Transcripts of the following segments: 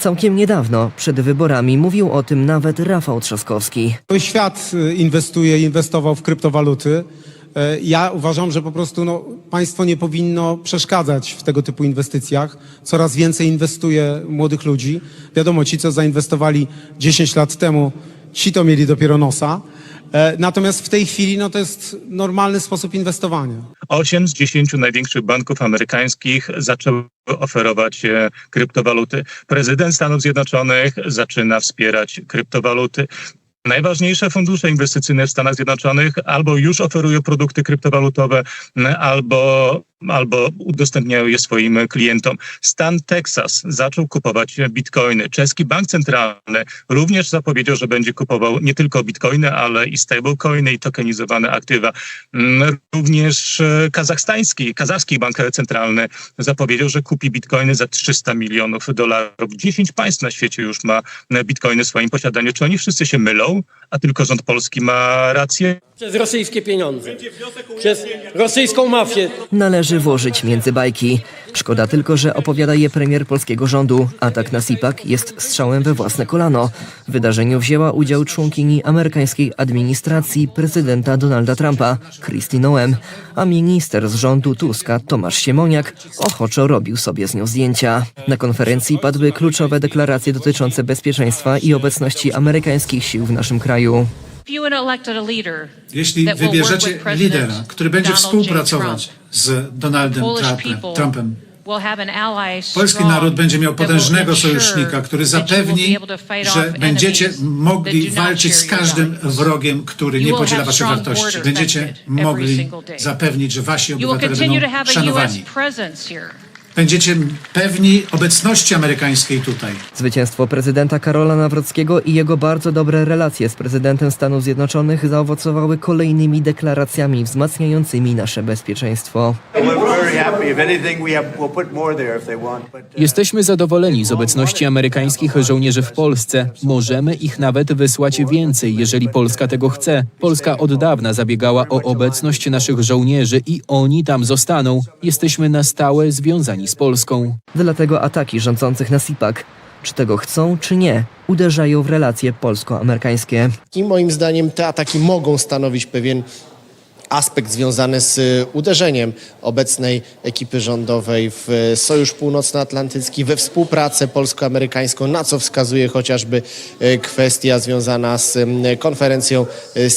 Całkiem niedawno, przed wyborami, mówił o tym nawet Rafał Trzaskowski. Cały świat y, inwestuje, inwestował w kryptowaluty. E, Ja uważam, że po prostu no, państwo nie powinno przeszkadzać w tego typu inwestycjach. Coraz więcej inwestuje młodych ludzi. Wiadomo, ci, co zainwestowali 10 lat temu, ci to mieli dopiero nosa. E, Natomiast w tej chwili no, to jest normalny sposób inwestowania. 8 z 10 największych banków amerykańskich zaczęły oferować e, kryptowaluty. Prezydent Stanów Zjednoczonych zaczyna wspierać kryptowaluty. Najważniejsze fundusze inwestycyjne w Stanach Zjednoczonych albo już oferują produkty kryptowalutowe, albo, albo udostępniają je swoim klientom. Stan Teksas zaczął kupować bitcoiny. Czeski Bank Centralny również zapowiedział, że będzie kupował nie tylko bitcoiny, ale i stablecoiny i tokenizowane aktywa. Mm, Również e, kazachstański, kazachski bank centralny zapowiedział, że kupi bitcoiny za 300 milionów dolarów. 10 państw na świecie już ma bitcoiny w swoim posiadaniu. Czy oni wszyscy się mylą, a tylko rząd polski ma rację? Przez rosyjskie pieniądze. Przez rosyjską mafię. Należy włożyć między bajki. Szkoda tylko, że opowiada je premier polskiego rządu. Atak na SIPAK jest strzałem we własne kolano. W wydarzeniu wzięła udział członkini amerykańskiej administracji prezydenta Donalda Trumpa, Kristi Noem, a minister z rządu Tuska, Tomasz Siemoniak, ochoczo robił sobie z nią zdjęcia. Na konferencji padły kluczowe deklaracje dotyczące bezpieczeństwa i obecności amerykańskich sił w naszym kraju. Jeśli wybierzecie lidera, który będzie współpracować z Donaldem Trumpem, polski naród będzie miał potężnego sojusznika, który zapewni, że będziecie mogli walczyć z każdym wrogiem, który nie podziela waszych wartości. Będziecie mogli zapewnić, że wasi obywatele będą szanowani. Będziecie pewni obecności amerykańskiej tutaj. Zwycięstwo prezydenta Karola Nawrockiego i jego bardzo dobre relacje z prezydentem Stanów Zjednoczonych zaowocowały kolejnymi deklaracjami wzmacniającymi nasze bezpieczeństwo. Uh, Jesteśmy zadowoleni z obecności amerykańskich żołnierzy w Polsce. Możemy ich nawet wysłać więcej, jeżeli Polska tego chce. Polska od dawna zabiegała o obecność naszych żołnierzy i oni tam zostaną. Jesteśmy na stałe związani z Polską. Dlatego ataki rządzących na SIPAK, czy tego chcą, czy nie, uderzają w relacje polsko-amerykańskie. I moim zdaniem te ataki mogą stanowić pewien aspekt związany z y, uderzeniem obecnej ekipy rządowej w y, Sojusz Północnoatlantycki, we współpracę polsko-amerykańską, na co wskazuje chociażby y, kwestia związana z konferencją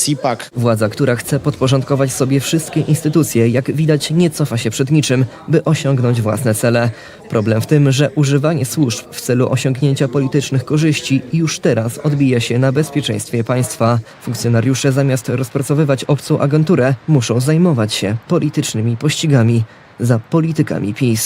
CIPAC. Władza, która chce podporządkować sobie wszystkie instytucje, jak widać, nie cofa się przed niczym, by osiągnąć własne cele. Problem w tym, że używanie służb w celu osiągnięcia politycznych korzyści już teraz odbija się na bezpieczeństwie państwa. Funkcjonariusze zamiast rozpracowywać obcą agenturę, muszą zajmować się politycznymi pościgami za politykami PiS.